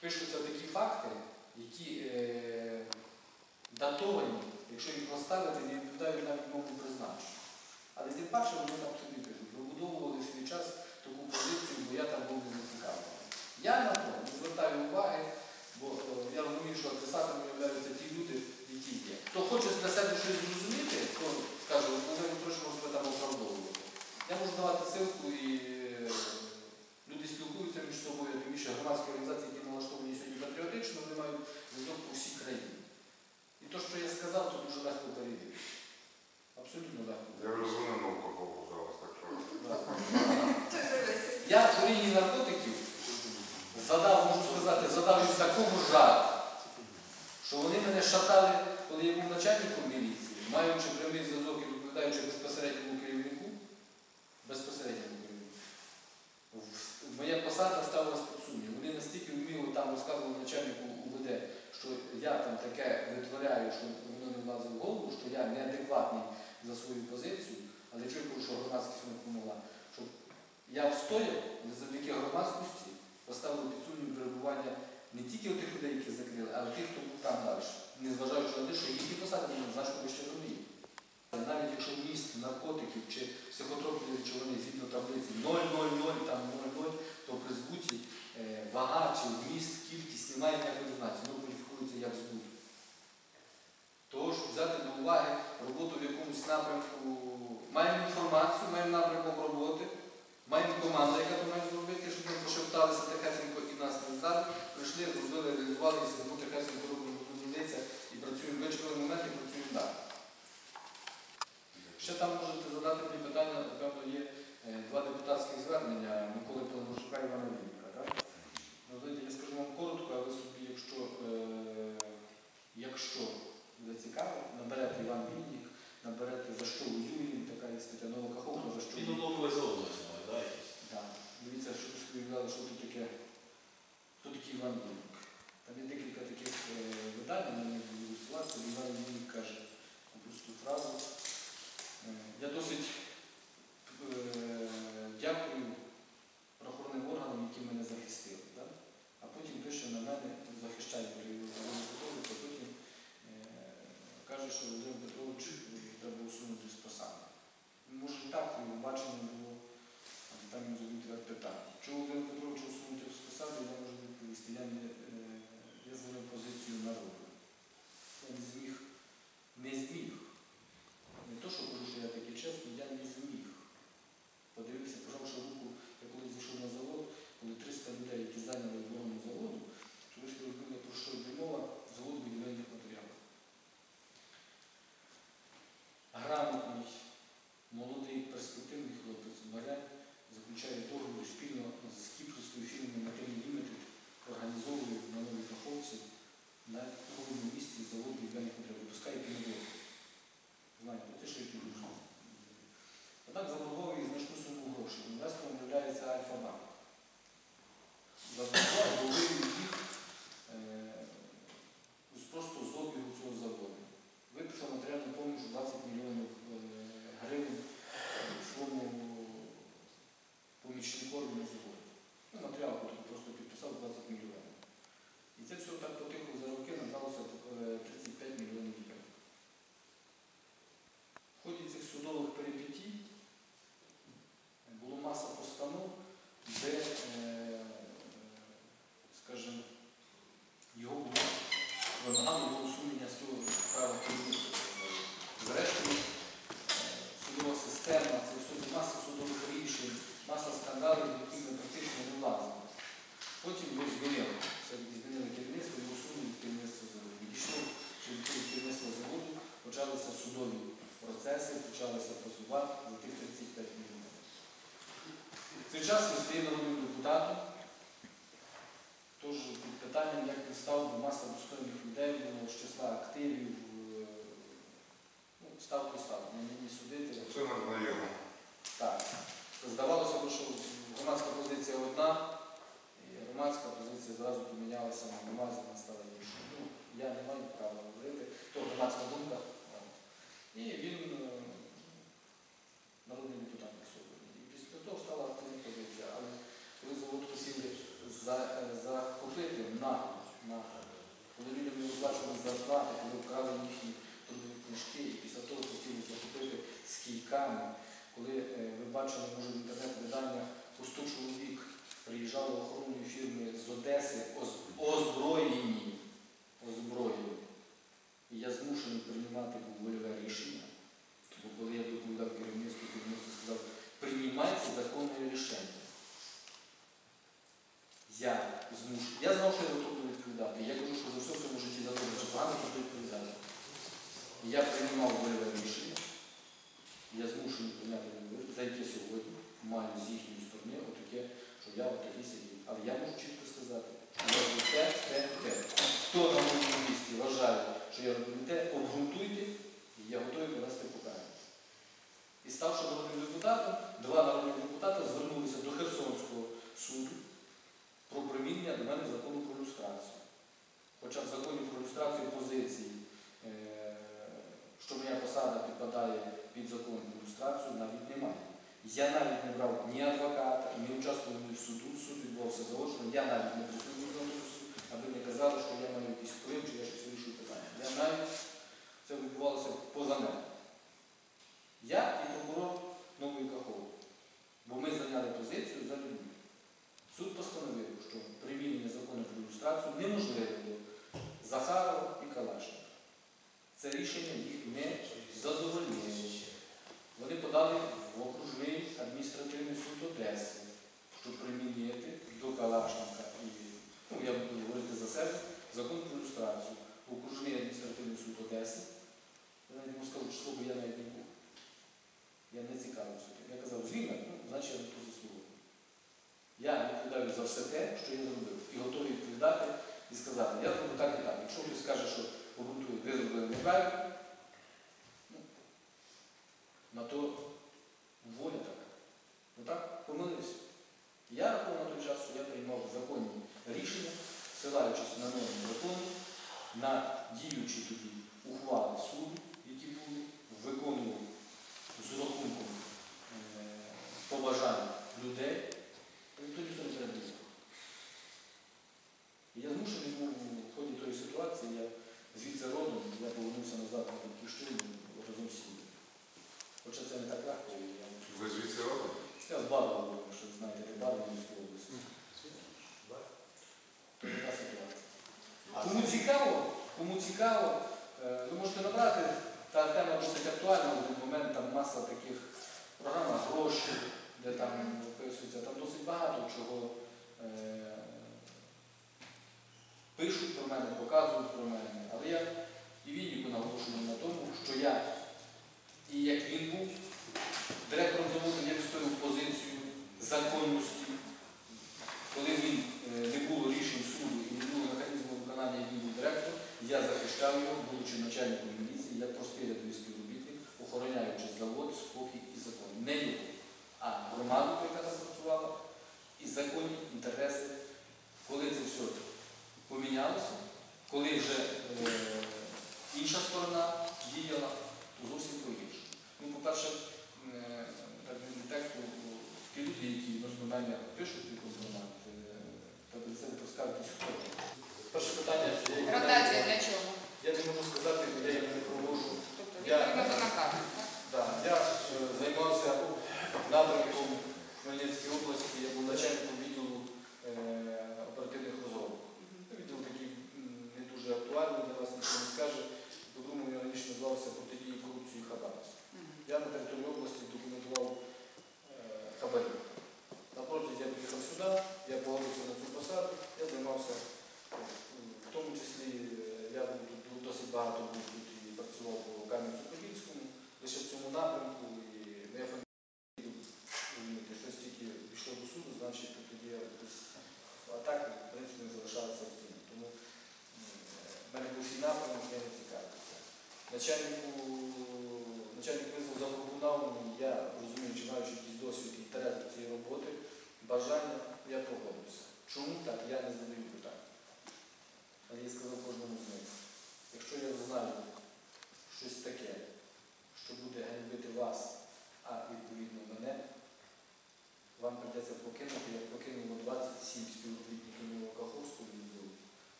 пишуться такі факти, які е, датовані, якщо їх розставити, не відповідають навіть мову призначення. Але тим паче вони там собі пишуть, вибудовували свій час таку позицію, бо я там був не зацікавлений. Я на то не звертаю уваги, бо е, я розумію, що адресатами являються ті люди, які є. Хто хоче для себе щось зрозуміти, то скаже, що ви трошки можете там оправдовувати. Я можу давати силку і... Е, люди спілкуються між собою, тим більше громадські організації, які налаштовані сьогодні патріотично, вони мають зв'язок по всій країні. І те, що я сказав, це дуже легко перевірити. Абсолютно легко. Я вже дзвонив на зараз, так що. Я по лінії наркотиків задав, можу сказати, задав їм такому жарт, що вони мене шатали, коли я був начальником міліції, маючи прямий зв'язок і відповідаючи безпосередньому керівнику, безпосередньому керівнику. Моя посада ставилась під сумнів. Вони настільки вміло там розказували начальнику УВД, що я там таке витворяю, що воно не влазить в голову, що я неадекватний за свою позицію, але чую, що громадськість не допомогла. Щоб я встояв завдяки громадськості, поставили під сумнів перебування не тільки тих людей, які закрили, але тих, хто був там далі. Незважаючи на те, що їхні посади були значно вище мої. Навіть якщо вміст наркотиків чи психотропні речовини згідно таблиці 0,00, там 0,0, то при збуті е, вага чи вміст, кількість не має ніякої різниці, воно кваліфікується як збут. Тож взяти до уваги роботу в якомусь напрямку, маємо інформацію, маємо напрямок роботи, маємо команду, яка то має зробити, щоб ми пошепталися тихесенько і нас не здали, прийшли, зробили, реалізували, і сидимо тихесенько робимо розуміється і працюємо, вичекали В цей час він стає народним депутатом. Тож під питанням, як він став, бо маса достойних людей було з числа активів. е, Ну, став то став, не мені судити. Це знайомо. Так. Здавалося б, що громадська позиція одна, і громадська позиція зразу помінялася на громаді, вона стала іншою. Ну, я не маю права говорити, то громадська думка. І він е, народний депутат на сьогодні. І після того стала активна позиція. Але коли завод хотіли за- е, захопити на, на коли людям не виплачували зарплати, коли вкрали їхні трудові книжки і після того хотіли закупити з кійками. Коли е, ви бачили, може, в інтернет-виданнях по 100 чоловік приїжджали охоронної фірми з Одеси оз- озброєні. озброєні. І я змушений приймати був вольове рішення. Бо коли я доповідав керівництву, керівництво сказав, приймайте законне рішення. Я змушений. Я знав, що я готовий відповідати. Я кажу, що за все в цьому житті за добре чи погано буду відповідати. І Я приймав вольове рішення. Я змушений прийняти вольове рішення, за яке сьогодні маю з їхньої сторони отаке, що я отакий сидів. Але я можу чітко сказати, що я роблю те, те, те. Хто на моєму місці вважає, що я роблю те, обґрунтуйте, і я готовий понести покарання. І ставши народним депутатом, два народні депутати звернулися до Херсонського суду про примінення до мене закону про люстрацію. Хоча в законі про люстрацію позиції, е, що моя посада підпадає під закон про люстрацію, навіть немає. Я навіть не брав ні адвоката, ні участвував в суду, суд відбувався заочно, я навіть не присутній аби не казали, що я маю якийсь вплив, чи я щось вирішую питання. Я навіть це відбувалося поза мене. Я і прокурор Нової Кахови. Бо ми зайняли позицію за людьми. Суд постановив, що примінення закону про ілюстрацію неможливе до Захарова і Калашника. Це рішення їх не задовольнило. Вони подали в окружний адміністративний суд Одеси, щоб примінити до Калашника і, ну, я буду говорити за себе, закон про ілюстрацію. Окружний адміністративний суд Одеси. Я навіть йому сказав, що слово я навіть не був. Я не цікавився. тим. Я казав, звільнено, ну, значить я на то заслуговую. Я відповідаю за все те, що я зробив. І готовий відповідати і сказати, я зроблю так і так. Якщо хтось скаже, що обґрунтує, ви зробили неправильно, на то воля така. Ну так, помилився. Я на той час, я приймав законні рішення, ссилаючись на норми закону, на діючі тоді ухвали суду, які були, виконував з рахунком е, побажань людей, ніхто ніхто не передбачав. І я змушений був в ході тої ситуації, я звідси родом, я повернувся назад на батьківщину разом з сім'єю. Хоча це не так легко, я, Ви звідси родом? я з Барова, був, якщо ви знаєте, де Барва Львівської області. То така ситуація. Кому цікаво, кому цікаво, е, ви можете набрати, та тема досить актуальна в один момент, там маса таких програм гроші, де там описується, там досить багато чого е, пишуть про мене, показують про мене. Але я і Вінніку наголошую на тому, що я, і як він був, директором заводу я відстоював позицію законності, коли він е, не було рішень суду і не було механізму виконання як він був директором, я захищав його, будучи начальником міліції, як простий рядовий співробітник, охороняючи завод, спокій і закон. Не його, а громаду, яка там працювала, і законні інтереси. Коли це все помінялося, коли вже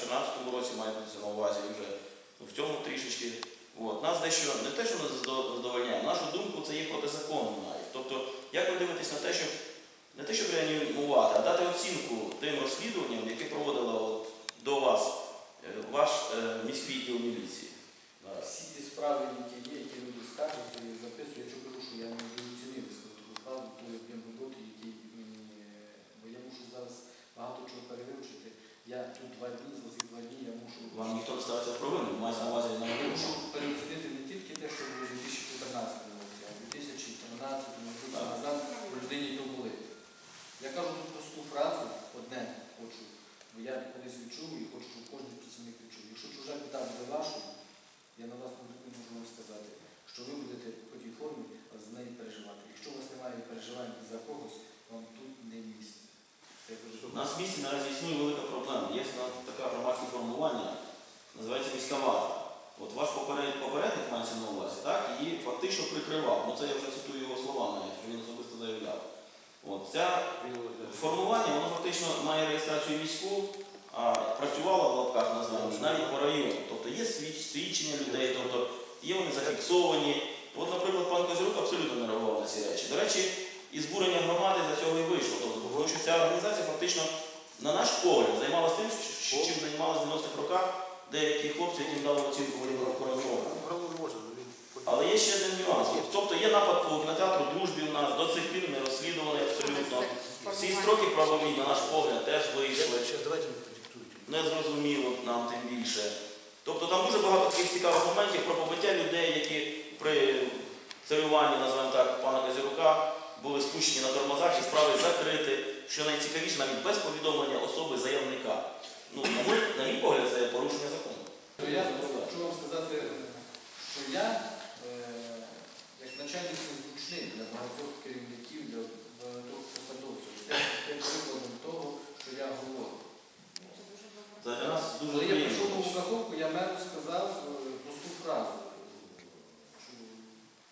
2014 році має бути на увазі вже в цьому трішечки. От, нас дещо не те, що задо- задовольняє, на нашу думку, це є протизаконно навіть. Тобто, як ви дивитесь на те, що не те, щоб реанімувати, а дати оцінку тим розслідуванням, які проводила от до вас е, ваш е, міський відділ міліції. Всі ті справи, які є, які люди скажуть, записую, якщо кажу, що я не оцінив таку правду, то я роботи, який мені, бо я мушу зараз багато чого перевивчити. Я тут два дні, за ці два дні я мушу Вам ніхто не ставиться в провину, мається на увазі на я мушу переоцінити не тільки те, що було у 2014 році, а в 2013 році назад у людині то були. Я кажу тут просту фразу, одне хочу, бо я колись відчув і хочу, щоб кожен працівник відчув. Якщо чужа біда буде вашою, я на вас не можу вам сказати, що ви будете в ході формі за неї переживати. Якщо у вас немає переживань за когось, вам тут не місце. У нас в місті наразі існує велика проблема. Є на- таке громадське формування, називається міська варта. От ваш поперед- попередник мається на увазі, так, фактично прикривав. Ну це я вже цитую його слова навіть, що він особисто заявляв. От, ця формування, воно фактично має реєстрацію міську, а працювало в лапках на називаємо навіть по району. Тобто є свідчення людей, тобто є вони зафіксовані. От, наприклад, пан Козирук абсолютно не реагував на ці речі. До речі, і збурення громади за цього і вийшло. Тобто, тому що ця організація фактично, на наш погляд, займалася тим, чим займалися в 90-х роках деякі хлопці, яким дали оцінку Володимира Коронкова. Але є ще один нюанс. Тобто є напад по кінотеатру дружбі у нас, до цих пір не розслідуваний абсолютно. Всі строки правові, на наш погляд, теж вийшли. Незрозуміло нам тим більше. Тобто там дуже багато таких цікавих моментів про побиття людей, які при царюванні, називаємо так, пана Казірука, були спущені на тормозах і справи закриті. Що найцікавіше, навіть без повідомлення особи заявника. Ну, на мій, погляд, це порушення закону. Я хочу вам сказати, що я, е, як зручний для багатьох керівників, для багатьох посадовців, я прикладом того, що я говорю. Це Коли я прийшов на Каховку, я меру сказав е, просту фразу.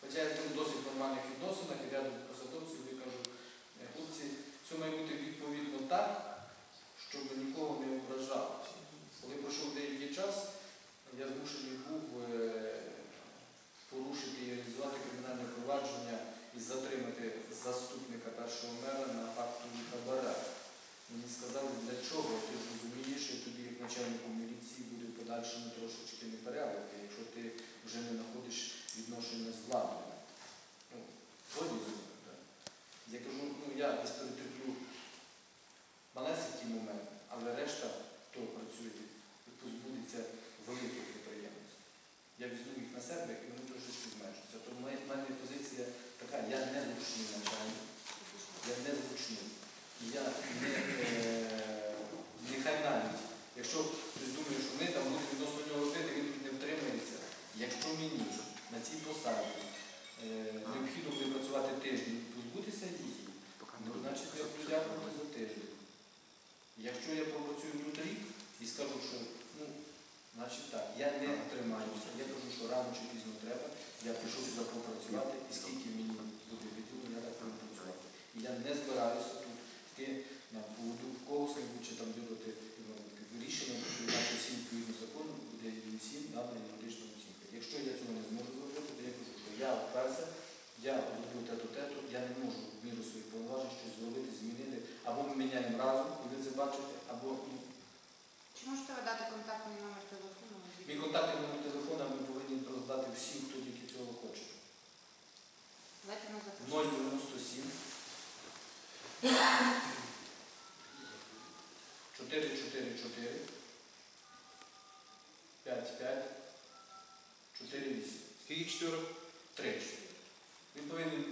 Хоча я в досить нормальних відносинах, і рядом посадовців, я кажу, «Е, хлопці, все має бути відповідно так, щоб нікого не ображало. Коли пройшов деякий час, я змушений був е, порушити і реалізувати кримінальне провадження і затримати заступника першого мера на факту хабара. Мені сказали, для чого ти розумієш, що тобі як начальнику міліції буде подальшому трошечки непорядок, якщо ти вже не знаходиш відношення з владою. Ну, згодні зі мною, так. Я кажу, ну я десь перетерплю малесенький момент, але решта, хто працює, позбудеться великих підприємств. Я візьму їх на себе і вони трошечки зменшуються. Тому моя- в мене позиція така, я не зручний начальник, я не зручний. І Я не, е, нехай навіть, якщо хтось думає, що ми там будемо відносно нього робити, він тут не втримається. Якщо мені на цій посаді е, необхідно буде працювати тиждень, позбутися її, ну, значить я буду дякувати за тиждень. Якщо я попрацюю тут рік і скажу, що ну, значить так, я не тримаюся, я кажу, що рано чи пізно треба, я прийшов сюди попрацювати, і скільки мені буде відділено, я так буду. І я не збираюся тут йти на поводу когось чи там ділити ну, рішення, приймати всі відповідно закону, буде їм всім дана юридична оцінка. Якщо я цього не зможу зробити, то я кажу, що я вперся, я зробив тету тету, я не можу в міру своїх повноважень щось зробити, змінити, або ми міняємо разом, і ви це бачите, або ну, Чи можете ви дати контактний номер телефону? Мій контактний номер телефона ми повинні роздати всім, хто тільки цього хоче. Давайте ми запишемо. 097 444 55 48 Скільки чотирьох? Три. Він повинен, е,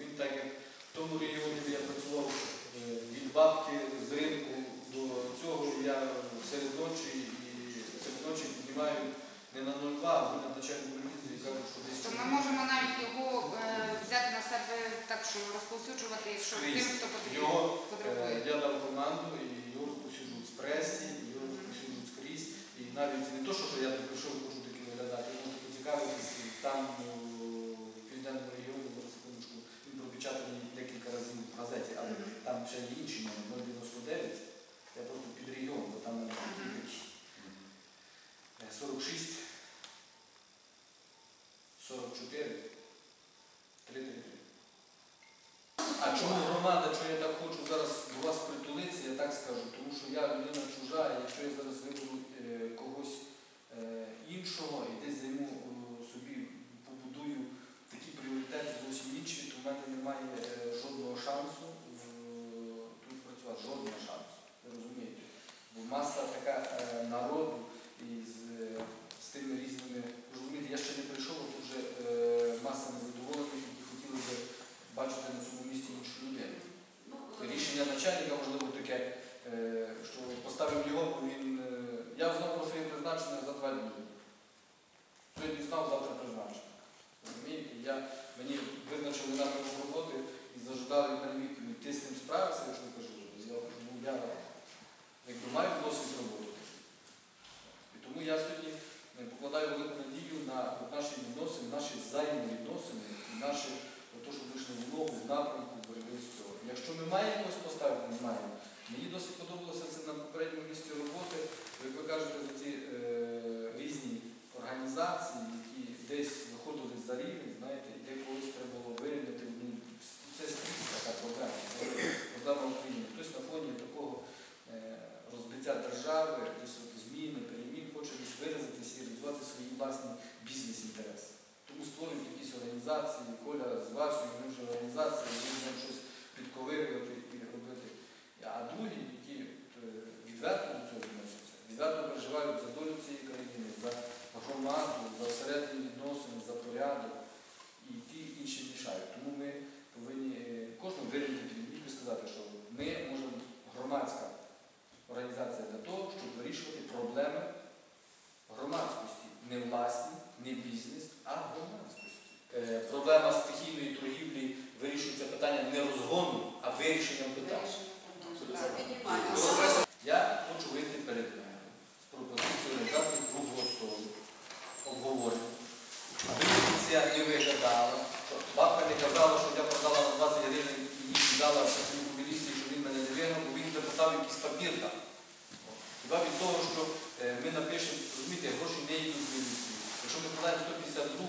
він так як в тому регіоні, знімають не на 0,2, а вже на начальну і кажуть, що десь. То ми можемо навіть його е, взяти на себе так, що розповсюджувати, якщо тим, хто потрібен. Е, потребує. Я дав команду і його розповсюджують з пресі, і його розповсюджують скрізь. І навіть не то, що я прийшов, можу таки виглядати, можу поцікавитися там е, в південному регіоні, зараз секундочку, він пропечатаний декілька разів в газеті, але там ще є інші номери. а громадськості. Е, проблема стихійної торгівлі вирішується питання не розгону, а вирішенням питання. Я хочу вийти перед вами з пропозицією результату другого столу обговорення. Аби комісія не виглядала, що бабка не казала, що я продала на 20 гривень і їй дала цьому міліції, що він мене не вигнав, бо він написав якийсь папір там. Хіба від того, що е, ми напишемо, розумієте, гроші не йдуть в міліцію якщо ми подали 152,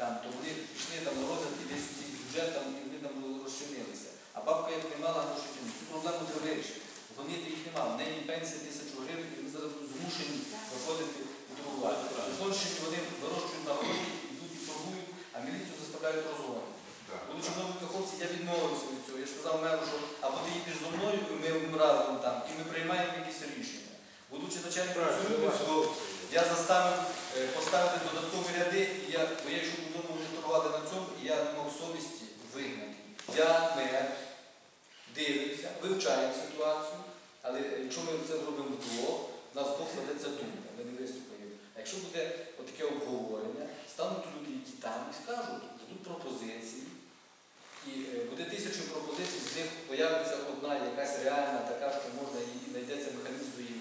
там, то вони пішли там на розгляд і десь цей бюджет там, і вони там розчинилися. А бабка як не мала грошей, цю проблему треба вирішити. Вони їх не мали. В неї пенсія тисячу гривень, і вони зараз змушені виходити у торгувати. Зонщині вони вирощують на городі, йдуть і торгують, а міліцію заставляють розгони. Коли чиновник хлопці, я відмовився від цього. Я сказав меру, що або ти їдеш зо мною, і ми разом там, і ми приймаємо якісь рішення. Будучи начальником суду, я заставив Е, поставити додаткові ряди, я, бо якщо буду вже торгувати на цьому, я не мав совісті вигнати. Я не дивлюся, вивчаємо ситуацію, але якщо ми це зробимо вдвох, нас покладеться думка, ми не виступаємо. А якщо буде таке обговорення, стануть люди, які там і скажуть, дадуть пропозиції. І е, буде тисячу пропозицій, з них з'явиться одна якась реальна така, що можна її знайдеться механізм до її.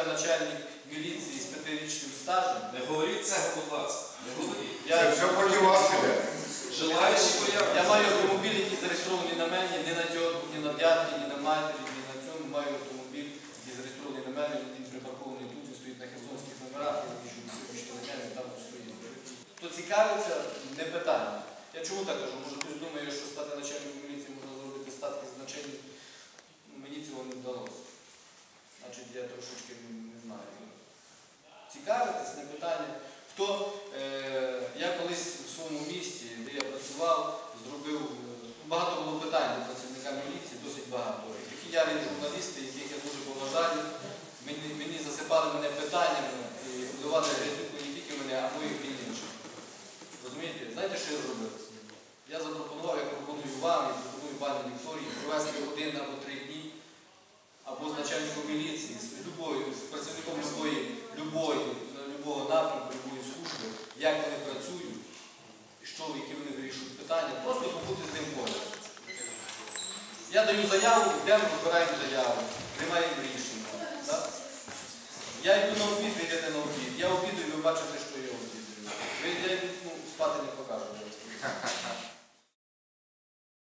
я начальник міліції з п'ятирічним стажем. Не говоріть це, будь ласка. Не говоріть. Я, це все Желаю, я маю автомобіль, який зареєстрований на мені, ні на тьотку, ні на дядки, ні на матері, ні на цьому. Маю автомобіль, який зареєстрований на мене, він припаркований тут, він стоїть на херсонських номерах, я вижу сьогоднішнього дня, він там стоїть. Хто цікавиться, не питання. Я чому так кажу? Може хтось думає, що стати начальником міліції можна зробити статки з значення. Мені цього не вдалося. Значить, я трошечки не знаю. Цікавитись, не питання. Хто, е, я колись в своєму місті, де я працював, зробив, багато було питань до працівника міліції, досить багато. І такі ярі журналісти, яких я дуже поважаю, мені, мені засипали мене питаннями і грязюку не тільки мене, а моїх інших. Розумієте? Знаєте, що я зробив? любої, любого напрямку, любої служби, як вони працюють, що, які вони вирішують питання, просто побути з ним поруч. Я даю заяву, йдемо, вибираємо заяву, приймаємо рішення. Я йду на обід, ви йдете на обід. Я обідаю, ви бачите, що я обідаю. Я ну, спати не покажу.